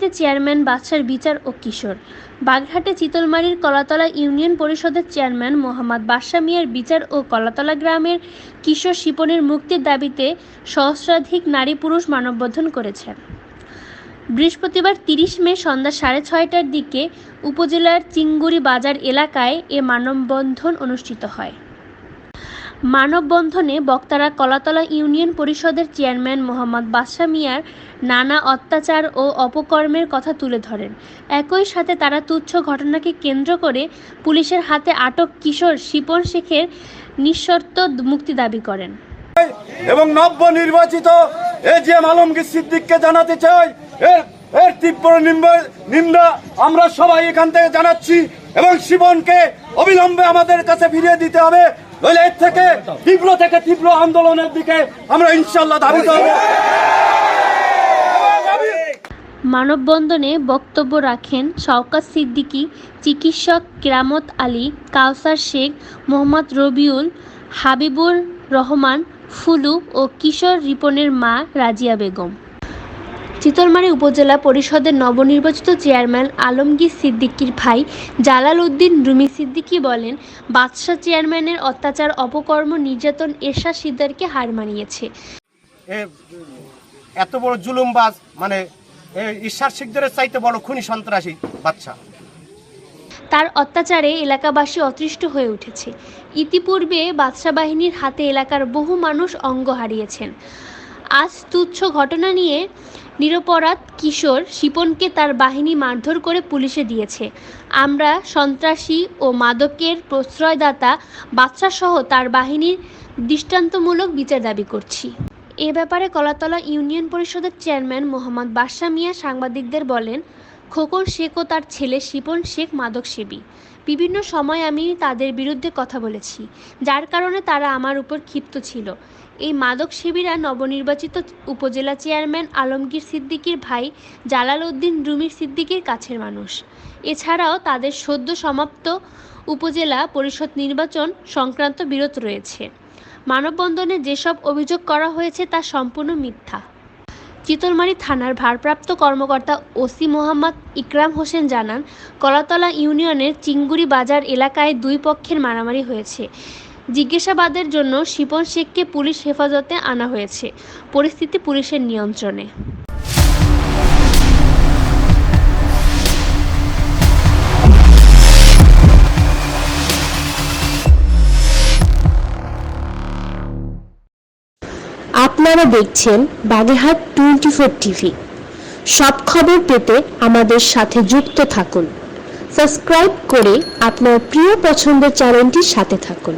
চিতলমারিতে chairman বাদশার বিচার ও কিশোর। বাগেরহাটে চিতলমারির কলাতলা ইউনিয়ন পরিষদের চেয়ারম্যান মোহাম্মদ বাদশা মিয়ার বিচার ও কলাতলা গ্রামের কিশোর শিপনের মুক্তির দাবিতে সহস্রাধিক নারী পুরুষ মানববন্ধন করেছেন। বৃহস্পতিবার তিরিশ মে সন্ধ্যা সাড়ে ছয়টার দিকে উপজেলার চিঙ্গুরি বাজার এলাকায় এ মানববন্ধন অনুষ্ঠিত হয়। মানববন্ধনে বক্তারা কলাতলা ইউনিয়ন পরিষদের চেয়ারম্যান মোহাম্মদ বাদশা মিয়ার নানা অত্যাচার ও অপকর্মের কথা তুলে ধরেন। একই সাথে তারা তুচ্ছ ঘটনাকে কেন্দ্র করে পুলিশের হাতে আটক কিশোর শিপন শেখের নিঃশর্ত মুক্তি দাবি করেন। এবং নব্য নির্বাচিত আলমগীর সিদ্দিককে জানাতে চাই। এর তীব্র নিন্দা আমরা সবাই এখান থেকে জানাচ্ছি এবং শিবনকে অবিলম্বে আমাদের কাছে ফিরিয়ে দিতে হবে। এর থেকে তীব্র থেকে তীব্র আন্দোলনের দিকে আমরা ইনশাল্লাহ মানববন্ধনে বক্তব্য রাখেন শওকাত সিদ্দিকী, চিকিৎসক কেরামত আলী, কাউসার শেখ, মোহাম্মদ রবিউল, হাবিবুর রহমান, ফুলু ও কিশোর রিপনের মা রাজিয়া বেগম। চিতলমারী উপজেলা পরিষদের নবনির্বাচিত চেয়ারম্যান আলমগীর সিদ্দিকীর ভাই জালাল উদ্দিন রুমি সিদ্দিকী বলেন বাদশাহ চেয়ারম্যানের অত্যাচার অপকর্ম নির্যাতন এরশাদ সিদ্দারকে হার মানিয়েছে। এত বড় জুলুমবাজ মানে ঈশ্বর শিকদারের চাইতে বড় খুনি সন্ত্রাসী বাচ্চা তার অত্যাচারে এলাকাবাসী অতৃষ্ট হয়ে উঠেছে। ইতিপূর্বে বাদশা বাহিনীর হাতে এলাকার বহু মানুষ অঙ্গ হারিয়েছেন। আজ তুচ্ছ ঘটনা নিয়ে নিরপরাধ কিশোর শিপনকে তার বাহিনী মারধর করে পুলিশে দিয়েছে। আমরা সন্ত্রাসী ও মাদকের প্রশ্রয়দাতা বাচ্চাসহ তার বাহিনীর দৃষ্টান্তমূলক বিচার দাবি করছি। এ ব্যাপারে কলাতলা ইউনিয়ন পরিষদের চেয়ারম্যান মোহাম্মদ বাদশা মিয়া সাংবাদিকদের বলেন খোকন শেখ ও তার ছেলে শিপন শেখ মাদক সেবী। বিভিন্ন সময় আমি তাদের বিরুদ্ধে কথা বলেছি, যার কারণে তারা আমার উপর ক্ষিপ্ত ছিল। এই মাদক সেবীরা নবনির্বাচিত উপজেলা চেয়ারম্যান আলমগীর সিদ্দিকীর ভাই জালাল উদ্দিন রুমির সিদ্দিকীর কাছের মানুষ। এছাড়াও তাদের সদ্য সমাপ্ত উপজেলা পরিষদ নির্বাচন সংক্রান্ত বিরোধ রয়েছে। মানববন্ধনে যেসব অভিযোগ করা হয়েছে তা সম্পূর্ণ মিথ্যা। চিতলমারী থানার ভারপ্রাপ্ত কর্মকর্তা ওসি মোহাম্মদ ইকরাম হোসেন জানান, কলাতলা ইউনিয়নের চিংগুড়ি বাজার এলাকায় দুই পক্ষের মারামারি হয়েছে। জিজ্ঞাসাবাদের জন্য শিপন শেখকে পুলিশ হেফাজতে আনা হয়েছে। পরিস্থিতি পুলিশের নিয়ন্ত্রণে। আপনারা দেখছেন বাগেরহাট টোয়েন্টি ফোর টিভি। সব খবর পেতে আমাদের সাথে যুক্ত থাকুন। সাবস্ক্রাইব করে আপনার প্রিয় পছন্দের চ্যানেলটির সাথে থাকুন।